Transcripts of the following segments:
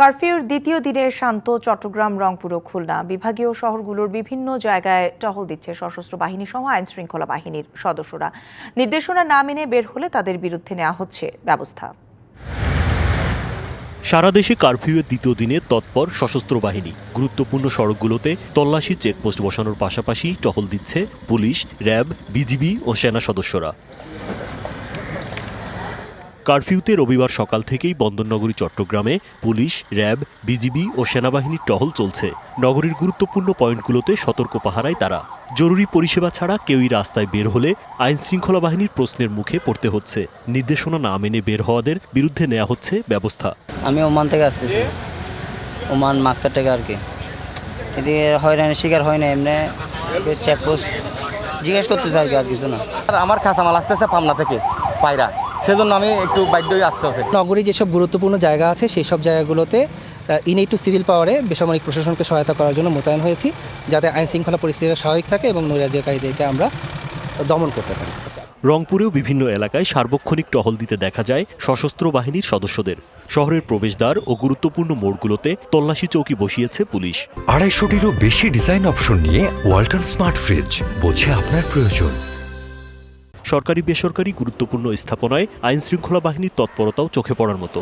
কারফিউর দ্বিতীয় দিনের শান্ত চট্টগ্রাম, রংপুর ও খুলনা। বিভাগীয় শহরগুলোর বিভিন্ন জায়গায় টহল দিচ্ছে সশস্ত্র বাহিনী সহ আইন শৃঙ্খলা বাহিনীর সদস্যরা। নির্দেশনা না মেনে বের হলে তাদের বিরুদ্ধে নেওয়া হচ্ছে ব্যবস্থা। সারা দেশে কারফিউয়ের দ্বিতীয় দিনে তৎপর সশস্ত্র বাহিনী। গুরুত্বপূর্ণ সড়কগুলোতে তল্লাশি চেকপোস্ট বসানোর পাশাপাশি টহল দিচ্ছে পুলিশ, র্যাব, বিজিবি ও সেনা সদস্যরা। কারফিউতে রবিবার সকাল থেকেই বন্দরনগরী চট্টগ্রামে পুলিশ র্যাব বিজিবি ও সেনাবাহিনীর টহল চলছে। নগরীর গুরুত্বপূর্ণ পয়েন্টগুলোতে সতর্ক পাহারায় তারা। জরুরি পরিষেবা ছাড়া কেউই রাস্তায় বের হলে আইন শৃঙ্খলা বাহিনীর প্রশ্নের মুখে পড়তে হচ্ছে। নির্দেশনা না মেনে বের হওয়াদের বিরুদ্ধে নেওয়া হচ্ছে ব্যবস্থা। আমি ওমান থেকে আসতেছি। ওমান মাস্টার থেকে আর কি। এদিকে হয়রানির শিকার হয় না এমনি চেকপোস্ট জিজ্ঞেস করতেছে আর কি আর কিছু না। আর আমার কাঁচামাল আসতেছে পাবনা থেকে পায়রা। সেজন্য আমি একটু বাধ্য হয়ে আসতে হচ্ছে। নগরী যেসব গুরুত্বপূর্ণ জায়গা আছে সেই সব জায়গাগুলোতে ইনেই টু সিভিল পাওয়ারে বেসামরিক প্রশাসনকে সহায়তা করার জন্য মোতায়েন হয়েছি যাতে আইন শৃঙ্খলা পরিস্থিতিটা স্বাভাবিক থাকে এবং নৈরাজ্যকারীদেরকে আমরা দমন করতে পারি। রংপুরেও বিভিন্ন এলাকায় সার্বক্ষণিক টহল দিতে দেখা যায় সশস্ত্র বাহিনীর সদস্যদের। শহরের প্রবেশদ্বার ও গুরুত্বপূর্ণ মোড়গুলোতে তল্লাশি চৌকি বসিয়েছে পুলিশ। আড়াইশোটিরও বেশি ডিজাইন অপশন নিয়ে ওয়ালটন স্মার্ট ফ্রিজ বোঝে আপনার প্রয়োজন। সরকারি বেসরকারি গুরুত্বপূর্ণ স্থাপনায় আইন শৃঙ্খলা বাহিনীর তৎপরতাও চোখে পড়ার মতো।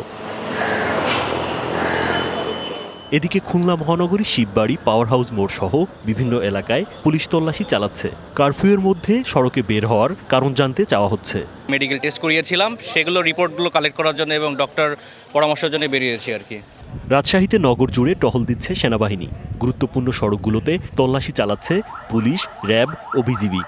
এদিকে খুলনা মহানগরী শিববাড়ি পাওয়ার হাউস মোড় সহ বিভিন্ন এলাকায় পুলিশ তল্লাশি চালাচ্ছে। কারফিউয়ের মধ্যে সড়কে বের হওয়ার কারণ জানতে চাওয়া হচ্ছে। মেডিকেল টেস্ট করিয়েছিলাম সেগুলো রিপোর্টগুলো কালেক্ট করার জন্য এবং ডক্টর পরামর্শের জন্য বেরিয়েছি আর কি। রাজশাহীতে নগর জুড়ে টহল দিচ্ছে সেনাবাহিনী। গুরুত্বপূর্ণ সড়কগুলোতে তল্লাশি চালাচ্ছে পুলিশ র্যাব ও বিজিবি।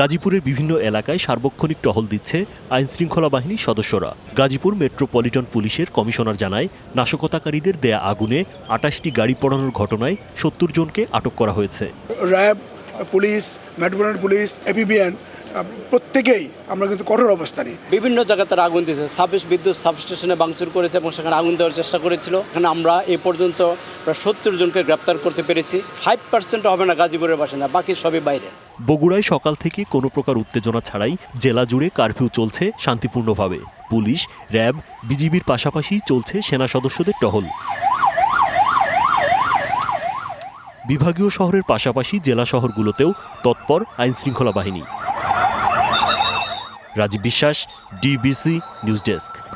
গাজীপুরের বিভিন্ন এলাকায় সার্বক্ষণিক টহল দিচ্ছে আইন শৃঙ্খলা বাহিনীর সদস্যরা। গাজীপুর মেট্রোপলিটন পুলিশের কমিশনার জানায় নাশকতাকারীদের দেয়া আগুনে আটাশটি গাড়ি পড়ানোর ঘটনায় সত্তর জনকে আটক করা হয়েছে। RAB police metropolitan police APBN প্রত্যেকেই আমরা কিন্তু কঠোর অবস্থানে বিভিন্ন জায়গায় তারা আগুন দিয়েছে। সাব বিদ্যুৎ সাবস্টেশনে ভাঙচুর করেছে এবং সেখানে আগুন দেওয়ার চেষ্টা করেছিল। এখানে আমরা এ পর্যন্ত প্রায় সত্তর জনকে গ্রেপ্তার করতে পেরেছি। ফাইভ পার্সেন্ট হবে না গাজীপুরের বাসিন্দা বাকি সবই বাইরে। বগুড়ায় সকাল থেকে কোনো প্রকার উত্তেজনা ছাড়াই জেলা জুড়ে কারফিউ চলছে শান্তিপূর্ণভাবে। পুলিশ, র্যাব, বিজিবির পাশাপাশি চলছে সেনা সদস্যদের টহল। বিভাগীয় শহরের পাশাপাশি জেলা শহরগুলোতেও তৎপর আইন শৃঙ্খলা বাহিনী। রাজীব বিশ্বাস, ডিবিসি নিউজ ডেস্ক।